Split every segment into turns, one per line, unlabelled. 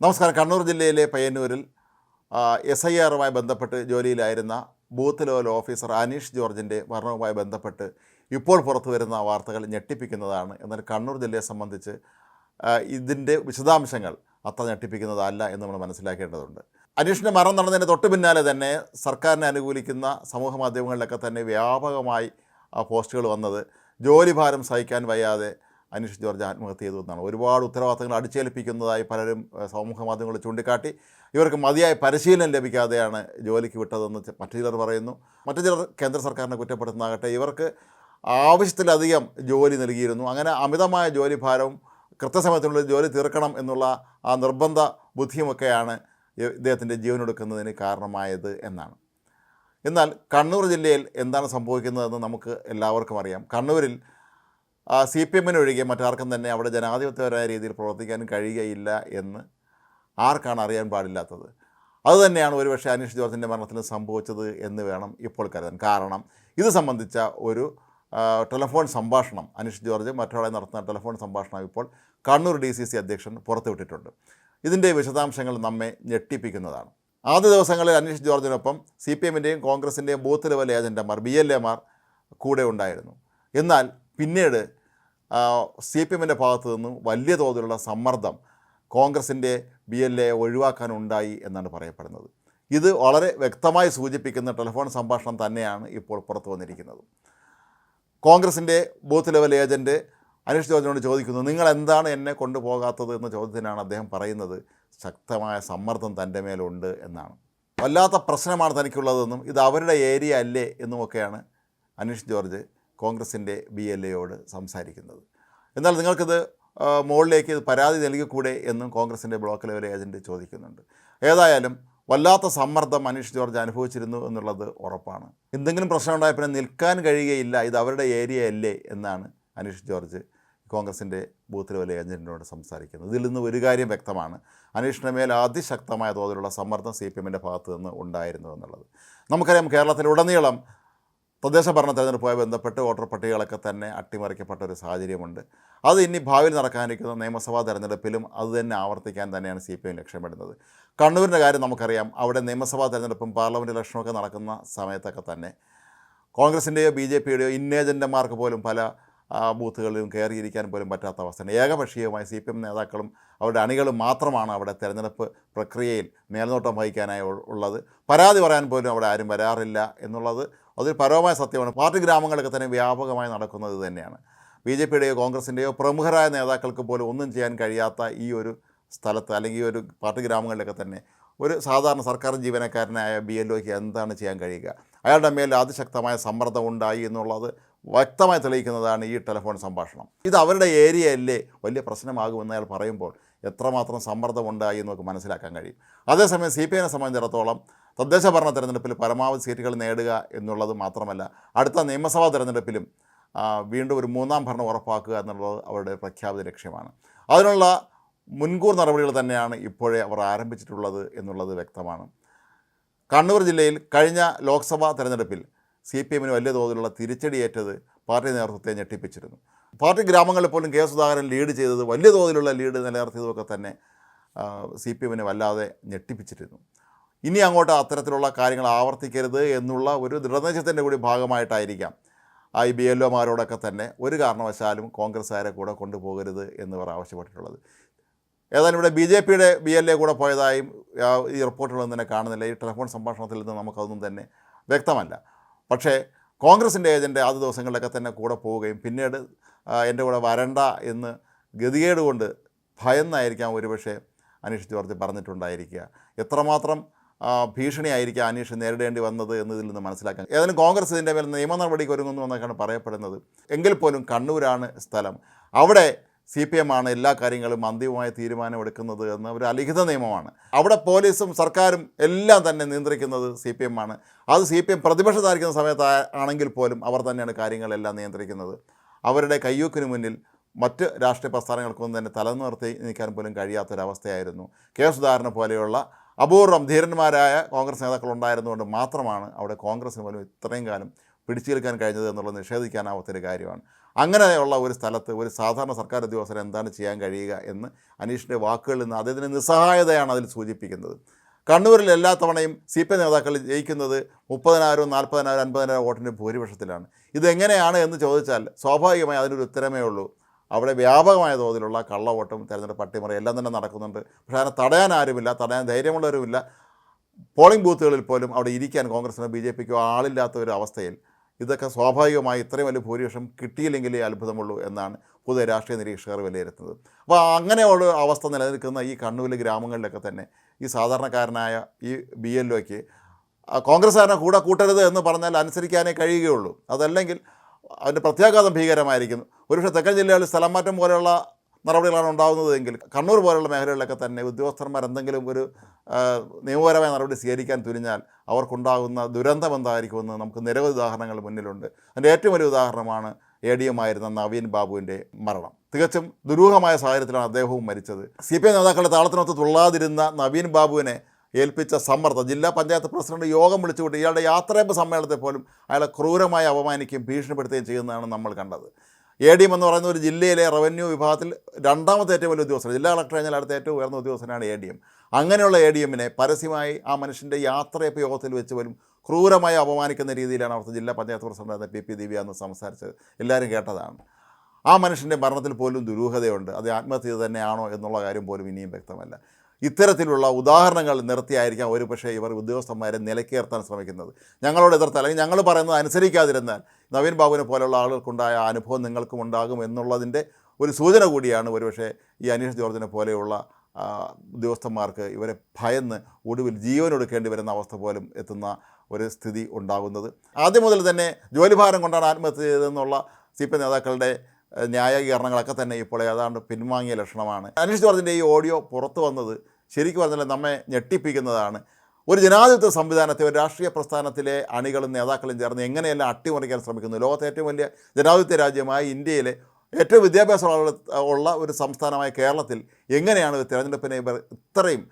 നമസ്കാരം. കണ്ണൂർ ജില്ലയിലെ പയ്യന്നൂരിൽ എസ് ഐ ആറുമായി ബന്ധപ്പെട്ട് ജോലിയിലായിരുന്ന ബൂത്ത് ലെവൽ ഓഫീസർ അനീഷ് ജോർജിന്റെ മരണവുമായി ബന്ധപ്പെട്ട് ഇപ്പോൾ പുറത്തു വരുന്ന വാർത്തകൾ ഞെട്ടിപ്പിക്കുന്നതാണ്. എന്നാൽ കണ്ണൂർ ജില്ലയെ സംബന്ധിച്ച് ഇതിന്റെ വിശദാംശങ്ങൾ അത്ര ഞെട്ടിപ്പിക്കുന്നതല്ല എന്ന് നമ്മൾ മനസ്സിലാക്കേണ്ടതുണ്ട്. അനീഷിന്റെ മരണം നടന്നതിന് തൊട്ട് പിന്നാലെ തന്നെ സർക്കാരിനെ അനുകൂലിക്കുന്ന സമൂഹ മാധ്യമങ്ങളിലൊക്കെ തന്നെ വ്യാപകമായി പോസ്റ്റുകൾ വന്നത് ജോലിഭാരം സഹിക്കാൻ വയ്യാതെ അനീഷ് ജോർജ് ആത്മഹത്യ ചെയ്തു എന്നാണ്. ഒരുപാട് ഉത്തരവാദിത്തങ്ങൾ അടിച്ചേൽപ്പിക്കുന്നതായി പലരും സമൂഹ മാധ്യമങ്ങളിൽ ചൂണ്ടിക്കാട്ടി. ഇവർക്ക് മതിയായ പരിശീലനം ലഭിക്കാതെയാണ് ജോലിക്ക് വിട്ടതെന്ന് മറ്റു ചിലർ പറയുന്നു. മറ്റു ചിലർ കേന്ദ്ര സർക്കാരിനെ കുറ്റപ്പെടുത്തുന്നതാകട്ടെ ഇവർക്ക് ആവശ്യത്തിലധികം ജോലി നൽകിയിരുന്നു. അങ്ങനെ അമിതമായ ജോലി ഭാരവും കൃത്യസമയത്തിനുള്ളിൽ ജോലി തീർക്കണം എന്നുള്ള ആ നിർബന്ധ ബുദ്ധിയുമൊക്കെയാണ് ഇദ്ദേഹത്തിന്റെ ജീവനൊടുക്കുന്നതിന് കാരണമായത് എന്നാണ്. എന്നാൽ കണ്ണൂർ ജില്ലയിൽ എന്താണ് സംഭവിക്കുന്നതെന്ന് നമുക്ക് എല്ലാവർക്കും അറിയാം. കണ്ണൂരിൽ സി പി എമ്മിനൊഴികെ മറ്റാർക്കും തന്നെ അവിടെ ജനാധിപത്യപരമായ രീതിയിൽ പ്രവർത്തിക്കാൻ കഴിയുകയില്ല എന്ന് ആർക്കാണ് അറിയാൻ പാടില്ലാത്തത്? അതുതന്നെയാണ് ഒരുപക്ഷെ അനീഷ് ജോർജിന്റെ മരണത്തിന് സംഭവിച്ചത് എന്ന് വേണം ഇപ്പോൾ കരുതാൻ. കാരണം ഇത് സംബന്ധിച്ച ഒരു ടെലിഫോൺ സംഭാഷണം അനീഷ് ജോർജ് മറ്റൊരാളെ നടത്തുന്ന ടെലിഫോൺ സംഭാഷണം ഇപ്പോൾ കണ്ണൂർ ഡി സി സി അധ്യക്ഷൻ പുറത്തുവിട്ടിട്ടുണ്ട്. ഇതിന്റെ വിശദാംശങ്ങൾ നമ്മെ ഞെട്ടിപ്പിക്കുന്നതാണ്. ആദ്യ ദിവസങ്ങളിൽ അനീഷ് ജോർജിനൊപ്പം സി പി എമ്മിന്റെയും കോൺഗ്രസിന്റെയും ബൂത്ത് ലെവൽ ഏജന്റമാർ ബി എൽ എമാർ കൂടെ ഉണ്ടായിരുന്നു. എന്നാൽ പിന്നീട് സി പി എമ്മിന്റെ ഭാഗത്തു നിന്നും വലിയ തോതിലുള്ള സമ്മർദ്ദം കോൺഗ്രസിന്റെ ബി എൽ എ ഒഴിവാക്കാനുണ്ടായി എന്നാണ് പറയപ്പെടുന്നത്. ഇത് വളരെ വ്യക്തമായി സൂചിപ്പിക്കുന്ന ടെലിഫോൺ സംഭാഷണം തന്നെയാണ് ഇപ്പോൾ പുറത്തു വന്നിരിക്കുന്നത്. കോൺഗ്രസിന്റെ ബൂത്ത് ലെവൽ ഏജന്റ് അനീഷ് ജോർജിനോട് ചോദിക്കുന്നു നിങ്ങൾ എന്താണ് എന്നെ കൊണ്ടുപോകാത്തത്? എന്ന ചോദ്യത്തിനാണ് അദ്ദേഹം പറയുന്നത്. ശക്തമായ സമ്മർദ്ദം തന്റെ മേലുണ്ട് എന്നാണ്. വല്ലാത്ത പ്രശ്നമാണ് തനിക്കുള്ളതെന്നും ഇത് അവരുടെ ഏരിയ അല്ലേ എന്നുമൊക്കെയാണ് അനീഷ് ജോർജ് കോൺഗ്രസിന്റെ ബി എൽ എയോട് സംസാരിക്കുന്നത്. എന്നാൽ നിങ്ങൾക്കിത് മുകളിലേക്ക് പരാതി നൽകിക്കൂടെ എന്നും കോൺഗ്രസിന്റെ ബ്ലോക്ക് ലെവൽ ഏജന്റ് ചോദിക്കുന്നുണ്ട്. ഏതായാലും വല്ലാത്ത സമ്മർദ്ദം അനീഷ് ജോർജ് അനുഭവിച്ചിരുന്നു എന്നുള്ളത് ഉറപ്പാണ്. എന്തെങ്കിലും പ്രശ്നം ഉണ്ടായ പിന്നെ നിൽക്കാൻ കഴിയുകയില്ല. ഇത് അവരുടെ ഏരിയ അല്ലേ എന്നാണ് അനീഷ് ജോർജ് കോൺഗ്രസിന്റെ ബൂത്ത് ലെവൽ ഏജന്റിനോട് സംസാരിക്കുന്നത്. ഇതിൽ നിന്ന് ഒരു കാര്യം വ്യക്തമാണ്. അനീഷിന്റെ മേൽ അതിശക്തമായ തോതിലുള്ള സമ്മർദ്ദം സി പി എമ്മിന്റെ ഭാഗത്ത് നിന്ന് ഉണ്ടായിരുന്നു എന്നുള്ളത്. നമുക്കറിയാം കേരളത്തിലുടനീളം തദ്ദേശ ഭരണ തെരഞ്ഞെടുപ്പുമായി ബന്ധപ്പെട്ട് വോട്ടർ പട്ടികകളൊക്കെ തന്നെ അട്ടിമറിക്കപ്പെട്ട ഒരു സാഹചര്യമുണ്ട്. അത് ഇനി ഭാവിയിൽ നടക്കാനിരിക്കുന്ന നിയമസഭാ തെരഞ്ഞെടുപ്പിലും അത് തന്നെ ആവർത്തിക്കാൻ തന്നെയാണ് സി പി എം ലക്ഷ്യമിടുന്നത്. കണ്ണൂരിന്റെ കാര്യം നമുക്കറിയാം. അവിടെ നിയമസഭാ തെരഞ്ഞെടുപ്പും പാർലമെന്റ് ഇലക്ഷനൊക്കെ നടക്കുന്ന സമയത്തൊക്കെ തന്നെ കോൺഗ്രസിന്റെയോ ബി ജെ പിയുടെയോ ഇന്നേജന്റെമാർക്ക് പോലും പല ബൂത്തുകളിലും കയറിയിരിക്കാൻ പോലും പറ്റാത്ത അവസ്ഥയാണ്. ഏകപക്ഷീയമായി സി പി എം നേതാക്കളും അവരുടെ അണികളും മാത്രമാണ് അവിടെ തെരഞ്ഞെടുപ്പ് പ്രക്രിയയിൽ മേൽനോട്ടം വഹിക്കാനായി ഉള്ളത്. പരാതി പറയാൻ പോലും അവിടെ ആരും വരാറില്ല എന്നുള്ളത് അതൊരു പരമമായ സത്യമാണ്. പാർട്ടി ഗ്രാമങ്ങളൊക്കെ തന്നെ വ്യാപകമായി നടക്കുന്നത് തന്നെയാണ്. ബി ജെ പിയുടെയോ കോൺഗ്രസിന്റെയോ പ്രമുഖരായ നേതാക്കൾക്ക് പോലും ഒന്നും ചെയ്യാൻ കഴിയാത്ത ഈ ഒരു സ്ഥലത്ത് അല്ലെങ്കിൽ ഈ ഒരു പാർട്ടി ഗ്രാമങ്ങളിലൊക്കെ തന്നെ ഒരു സാധാരണ സർക്കാർ ജീവനക്കാരനായ ബി എൽ ഒക്ക് എന്താണ് ചെയ്യാൻ കഴിയുക? അയാളുടെ മേൽ അതിശക്തമായ സമ്മർദ്ദം ഉണ്ടായി എന്നുള്ളത് വ്യക്തമായി തെളിയിക്കുന്നതാണ് ഈ ടെലിഫോൺ സംഭാഷണം. ഇത് അവരുടെ ഏരിയയല്ലേ വലിയ പ്രശ്നമാകുമെന്ന് അയാൾ പറയുമ്പോൾ എത്രമാത്രം സമ്മർദ്ദമുണ്ടായി എന്ന് നമുക്ക് മനസ്സിലാക്കാൻ കഴിയും. അതേസമയം സി പി ഐനെ സംബന്ധിച്ചിടത്തോളം തദ്ദേശ ഭരണ തെരഞ്ഞെടുപ്പിൽ പരമാവധി സീറ്റുകൾ നേടുക എന്നുള്ളത് മാത്രമല്ല അടുത്ത നിയമസഭാ തെരഞ്ഞെടുപ്പിലും വീണ്ടും ഒരു മൂന്നാം ഭരണം ഉറപ്പാക്കുക എന്നുള്ളത് അവരുടെ പ്രഖ്യാപിത ലക്ഷ്യമാണ്. അതിനുള്ള മുൻകൂർ നടപടികൾ തന്നെയാണ് ഇപ്പോഴേ അവർ ആരംഭിച്ചിട്ടുള്ളത് എന്നുള്ളത് വ്യക്തമാണ്. കണ്ണൂർ ജില്ലയിൽ കഴിഞ്ഞ ലോക്സഭാ തെരഞ്ഞെടുപ്പിൽ സി പി എമ്മിന് വലിയ തോതിലുള്ള തിരിച്ചടിയേറ്റത് പാർട്ടി നേതൃത്വത്തെ ഞെട്ടിപ്പിച്ചിരുന്നു. പാർട്ടി ഗ്രാമങ്ങളിൽ പോലും കെ സുധാകരൻ ലീഡ് ചെയ്തത് വലിയ തോതിലുള്ള ലീഡ് നിലനിർത്തിയതൊക്കെ തന്നെ സി പി എമ്മിനെ വല്ലാതെ ഞെട്ടിപ്പിച്ചിരുന്നു. ഇനി അങ്ങോട്ട് അത്തരത്തിലുള്ള കാര്യങ്ങൾ ആവർത്തിക്കരുത് എന്നുള്ള ഒരു ദൃഢനിശ്ചയത്തിന്റെ കൂടി ഭാഗമായിട്ടായിരിക്കാം ഈ ബി എൽ ഒമാരോടൊക്കെ തന്നെ ഒരു കാരണവശാലും കോൺഗ്രസ്സുകാരെ കൂടെ കൊണ്ടുപോകരുത് എന്നിവർ ആവശ്യപ്പെട്ടിട്ടുള്ളത്. ഏതായാലും ഇവിടെ ബി ജെ പിയുടെ ബി എൽ എ കൂടെ പോയതായും ഈ റിപ്പോർട്ടുകളൊന്നും തന്നെ കാണുന്നില്ല. ഈ ടെലിഫോൺ സംഭാഷണത്തിൽ നിന്ന് നമുക്കതൊന്നും തന്നെ വ്യക്തമല്ല. പക്ഷേ കോൺഗ്രസിന്റെ ഏജന്റ് ആദ്യ ദിവസങ്ങളിലൊക്കെ തന്നെ കൂടെ പോവുകയും പിന്നീട് എന്റെ കൂടെ വരണ്ട എന്ന് ഗതികേട് കൊണ്ട് ഭയന്നായിരിക്കാം ഒരുപക്ഷെ അനീഷ് ജോർജ് പറഞ്ഞിട്ടുണ്ടായിരിക്കുക. എത്രമാത്രം ഭീഷണിയായിരിക്കാം അനീഷ് നേരിടേണ്ടി വന്നത് എന്നതിൽ നിന്ന് മനസ്സിലാക്കാം ഏതായാലും കോൺഗ്രസ് ഇതിന്റെ മേൽ നിയമ നടപടിക്ക് ഒരുങ്ങുന്നു എന്നൊക്കെയാണ് പറയപ്പെടുന്നത്. എങ്കിൽ പോലും കണ്ണൂരാണ് സ്ഥലം. അവിടെ സി പി എം ആണ് എല്ലാ കാര്യങ്ങളും അന്തിമമായ തീരുമാനമെടുക്കുന്നത് എന്ന ഒരു അലിഖിത നിയമമാണ്. അവിടെ പോലീസും സർക്കാരും എല്ലാം തന്നെ നിയന്ത്രിക്കുന്നത് സി പി എം ആണ്. അത് സി പി എം പ്രതിപക്ഷത്തായിരിക്കുന്ന സമയത്ത് ആണെങ്കിൽ പോലും അവർ തന്നെയാണ് കാര്യങ്ങളെല്ലാം നിയന്ത്രിക്കുന്നത്. അവരുടെ കയ്യൂക്കിന് മുന്നിൽ മറ്റ് രാഷ്ട്രീയ പ്രസ്ഥാനങ്ങൾക്കൊന്നും തന്നെ തലനിർത്തി നിൽക്കാൻ പോലും കഴിയാത്തൊരവസ്ഥയായിരുന്നു. കെ സുധാകരനെ പോലെയുള്ള അപൂർവം ധീരന്മാരായ കോൺഗ്രസ് നേതാക്കൾ ഉണ്ടായിരുന്നുകൊണ്ട് മാത്രമാണ് അവിടെ കോൺഗ്രസ്സിന് പോലും ഇത്രയും കാലം പിടിച്ചു നിൽക്കാൻ കഴിഞ്ഞത് എന്നുള്ളത് നിഷേധിക്കാനാവാത്തൊരു കാര്യമാണ്. അങ്ങനെയുള്ള ഒരു സ്ഥലത്ത് ഒരു സാധാരണ സർക്കാർ ഉദ്യോഗസ്ഥന് എന്താണ് ചെയ്യാൻ കഴിയുക എന്ന് അനീഷിന്റെ വാക്കുകളിൽ നിന്ന് അദ്ദേഹത്തിന്റെ നിസ്സഹായതയാണ് അതിൽ സൂചിപ്പിക്കുന്നത്. കണ്ണൂരിൽ എല്ലാ തവണയും സി പി ഐ നേതാക്കൾ ജയിക്കുന്നത് മുപ്പതിനായിരവും നാൽപ്പതിനായിരം അൻപതിനായിരം വോട്ടിന്റെ ഭൂരിപക്ഷത്തിലാണ്. ഇതെങ്ങനെയാണ് എന്ന് ചോദിച്ചാൽ സ്വാഭാവികമായി അതിനൊരു ഉത്തരമേ ഉള്ളൂ. അവിടെ വ്യാപകമായ തോതിലുള്ള കള്ളവോട്ടും തെരഞ്ഞെടുപ്പ് പട്ടിമറി എല്ലാം തന്നെ നടക്കുന്നുണ്ട്. പക്ഷേ അതിനെ തടയാൻ ആരുമില്ല തടയാൻ ധൈര്യമുള്ളവരുമില്ല. പോളിംഗ് ബൂത്തുകളിൽ പോലും അവിടെ ഇരിക്കാൻ കോൺഗ്രസിനോ ബി ജെ പിക്കോ ആളില്ലാത്ത ഒരു അവസ്ഥയിൽ ഇതൊക്കെ സ്വാഭാവികമായി ഇത്രയും വലിയ ഭൂരിപക്ഷം കിട്ടിയില്ലെങ്കിലേ അത്ഭുതമുള്ളൂ എന്നാണ് പുതിയ രാഷ്ട്രീയ നിരീക്ഷകർ വിലയിരുത്തുന്നത്. അപ്പോൾ അങ്ങനെയുള്ള അവസ്ഥ നിലനിൽക്കുന്ന ഈ കണ്ണൂർ ഗ്രാമങ്ങളിലൊക്കെ തന്നെ ഈ സാധാരണക്കാരനായ ഈ ബി എൽ ഒക്ക് കോൺഗ്രസ്സുകാരനെ കൂടെ കൂട്ടരുത് എന്ന് പറഞ്ഞാൽ അനുസരിക്കാനേ കഴിയുകയുള്ളൂ. അതല്ലെങ്കിൽ അതിന്റെ പ്രത്യാഘാതം ഭീകരമായിരിക്കുന്നു. ഒരുപക്ഷെ തെക്കൻ ജില്ലകളിൽ സ്ഥലം മാറ്റം പോലെയുള്ള നടപടികളാണ് ഉണ്ടാകുന്നതെങ്കിൽ കണ്ണൂർ പോലുള്ള മേഖലകളിലൊക്കെ തന്നെ ഉദ്യോഗസ്ഥന്മാർ എന്തെങ്കിലും ഒരു നിയമപരമായ നടപടി സ്വീകരിക്കാൻ തുനിഞ്ഞാൽ അവർക്കുണ്ടാകുന്ന ദുരന്തം എന്തായിരിക്കുമെന്ന് നമുക്ക് നിരവധി ഉദാഹരണങ്ങൾ മുന്നിലുണ്ട്. അതിന്റെ ഏറ്റവും വലിയ ഉദാഹരണമാണ് എ ഡി എം ആയിരുന്ന നവീൻ ബാബുവിന്റെ മരണം. തികച്ചും ദുരൂഹമായ സാഹചര്യത്തിലാണ് അദ്ദേഹവും മരിച്ചത്. സി പി ഐ നേതാക്കളുടെ താളത്തിനൊത്ത് തുള്ളാതിരുന്ന നവീൻ ബാബുവിനെ ഏൽപ്പിച്ച സമ്മർദ്ദം ജില്ലാ പഞ്ചായത്ത് പ്രസിഡന്റ് യോഗം വിളിച്ചുകൊണ്ട് ഇയാളുടെ യാത്രയപ്പ് സമ്മേളനത്തെ പോലും അയാളെ ക്രൂരമായി അപമാനിക്കുകയും ഭീഷണിപ്പെടുത്തുകയും ചെയ്യുന്നതാണ് നമ്മൾ കണ്ടത്. എ ഡി എം എന്ന് പറയുന്ന ഒരു ജില്ലയിലെ റവന്യൂ വിഭാഗത്തിൽ രണ്ടാമത്തെ ഏറ്റവും വലിയ ഉദ്യോഗസ്ഥൻ ജില്ലാ കളക്ടർ കഴിഞ്ഞാൽ അടുത്ത ഏറ്റവും ഉയർന്ന ഉദ്യോഗസ്ഥനാണ് എ ഡി എം. അങ്ങനെയുള്ള എ ഡി എമ്മിനെ പരസ്യമായി ആ മനുഷ്യന്റെ യാത്രയപ്പ് യോഗത്തിൽ വെച്ച് പോലും ക്രൂരമായി അപമാനിക്കുന്ന രീതിയിലാണ് അവിടുത്തെ ജില്ലാ panchayat president P P Divya എന്ന് സംസാരിച്ചത്. എല്ലാവരും കേട്ടതാണ്. ആ മനുഷ്യന്റെ മരണത്തിൽ പോലും ദുരൂഹതയുണ്ട്. അത് ആത്മഹത്യ തന്നെയാണോ എന്നുള്ള കാര്യം പോലും ഇനിയും വ്യക്തമല്ല. ഇത്തരത്തിലുള്ള ഉദാഹരണങ്ങൾ നിർത്തിയായിരിക്കാം ഒരു പക്ഷേ ഇവർ ഉദ്യോഗസ്ഥന്മാരെ നിലക്കേർത്താൻ ശ്രമിക്കുന്നത്. ഞങ്ങളോട് എതിർത്ത് അല്ലെങ്കിൽ ഞങ്ങൾ പറയുന്നത് അനുസരിക്കാതിരുന്നാൽ നവീൻ ബാബുവിനെ പോലെയുള്ള ആളുകൾക്കുണ്ടായ അനുഭവം നിങ്ങൾക്കും ഉണ്ടാകും എന്നുള്ളതിന്റെ ഒരു സൂചന കൂടിയാണ് ഒരുപക്ഷെ ഈ അനീഷ് ജോർജിനെ പോലെയുള്ള ഉദ്യോഗസ്ഥന്മാർക്ക് ഇവരെ ഭയന്ന് ഒടുവിൽ ജീവനൊടുക്കേണ്ടി വരുന്ന അവസ്ഥ പോലും എത്തുന്ന ഒരു സ്ഥിതി ഉണ്ടാകുന്നത്. ആദ്യം മുതൽ തന്നെ ജോലിഭാരം കൊണ്ടാണ് ആത്മഹത്യ ചെയ്തതെന്നുള്ള സി പി നേതാക്കളുടെ ന്യായീകരണങ്ങളൊക്കെ തന്നെ ഇപ്പോൾ ഏതാണ്ട് പിൻവാങ്ങിയ ലക്ഷണമാണ്. അനീഷ് ജോർജിന്റെ ഈ ഓഡിയോ പുറത്തു വന്നത് ശരിക്കും പറഞ്ഞാൽ നമ്മെ ഞെട്ടിപ്പിക്കുന്നതാണ്. ഒരു ജനാധിപത്യ സംവിധാനത്തെ ഒരു രാഷ്ട്രീയ പ്രസ്ഥാനത്തിലെ അണികളും നേതാക്കളും ചേർന്ന് എങ്ങനെയെല്ലാം അട്ടിമറിക്കാൻ ശ്രമിക്കുന്നു? ലോകത്തെ ഏറ്റവും വലിയ ജനാധിപത്യ രാജ്യമായ ഇന്ത്യയിലെ ഏറ്റവും വിദ്യാഭ്യാസമുള്ള ഉള്ള ഒരു സംസ്ഥാനമായ കേരളത്തിൽ എങ്ങനെയാണ് തിരഞ്ഞെടുപ്പിനെ ഇവർ ഇത്രയും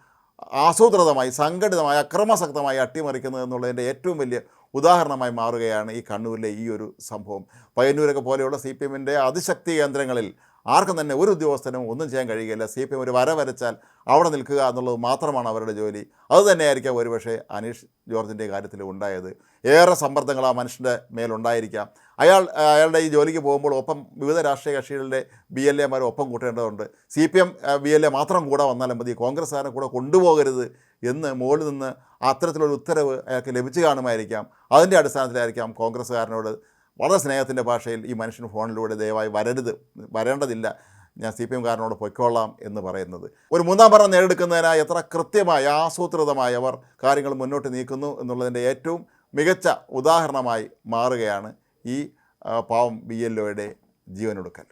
ആസൂത്രിതമായി സംഘടിതമായി അക്രമാസക്തമായി അട്ടിമറിക്കുന്നത് എന്നുള്ളതിന്റെ ഏറ്റവും വലിയ ഉദാഹരണമായി മാറുകയാണ് ഈ കണ്ണൂരിലെ ഈ ഒരു സംഭവം. പയ്യന്നൂരൊക്കെ പോലെയുള്ള സി പി എമ്മിന്റെ അതിശക്തി കേന്ദ്രങ്ങളിൽ ആർക്കും തന്നെ ഒരു ഉദ്യോഗസ്ഥനും ഒന്നും ചെയ്യാൻ കഴിയുകയില്ല. സി പി എം ഒരു വര വരച്ചാൽ അവിടെ നിൽക്കുക എന്നുള്ളത് മാത്രമാണ് അവരുടെ ജോലി. അതുതന്നെയായിരിക്കാം ഒരുപക്ഷെ അനീഷ് ജോർജിന്റെ കാര്യത്തിൽ ഉണ്ടായത്. ഏറെ സമ്മർദ്ദങ്ങൾ ആ മനുഷ്യന്റെ മേലുണ്ടായിരിക്കാം അയാൾ അയാളുടെ ഈ ജോലിക്ക് പോകുമ്പോൾ ഒപ്പം വിവിധ രാഷ്ട്രീയ കക്ഷികളുടെ ബി എൽ എമാർ ഒപ്പം കൂട്ടേണ്ടതുണ്ട്. C P M B L A മാത്രം കൂടെ വന്നാലും മതി. കോൺഗ്രസ്സുകാരെ കൂടെ കൊണ്ടുപോകരുത് എന്ന് മുകളിൽ നിന്ന് അത്തരത്തിലൊരു ഉത്തരവ് അയാൾക്ക് ലഭിച്ചു കാണുമായിരിക്കാം. അതിന്റെ അടിസ്ഥാനത്തിലായിരിക്കാം കോൺഗ്രസ്സുകാരനോട് വളരെ സ്നേഹത്തിന്റെ ഭാഷയിൽ ഈ മനുഷ്യൻ ഫോണിലൂടെ ദയവായി വരരുത് വരേണ്ടതില്ല. ഞാൻ സി പി എംകാരനോട് പൊയ്ക്കോളാം എന്ന് പറയുന്നത്. ഒരു മൂന്നാം ഭരണം നേടിയെടുക്കുന്നതിനായി എത്ര കൃത്യമായി ആസൂത്രിതമായി അവർ കാര്യങ്ങൾ മുന്നോട്ട് നീക്കുന്നു എന്നുള്ളതിന്റെ ഏറ്റവും മികച്ച ഉദാഹരണമായി മാറുകയാണ് ഈ പാവം ബി എൽ ഒയുടെ ജീവനൊടുക്കൽ.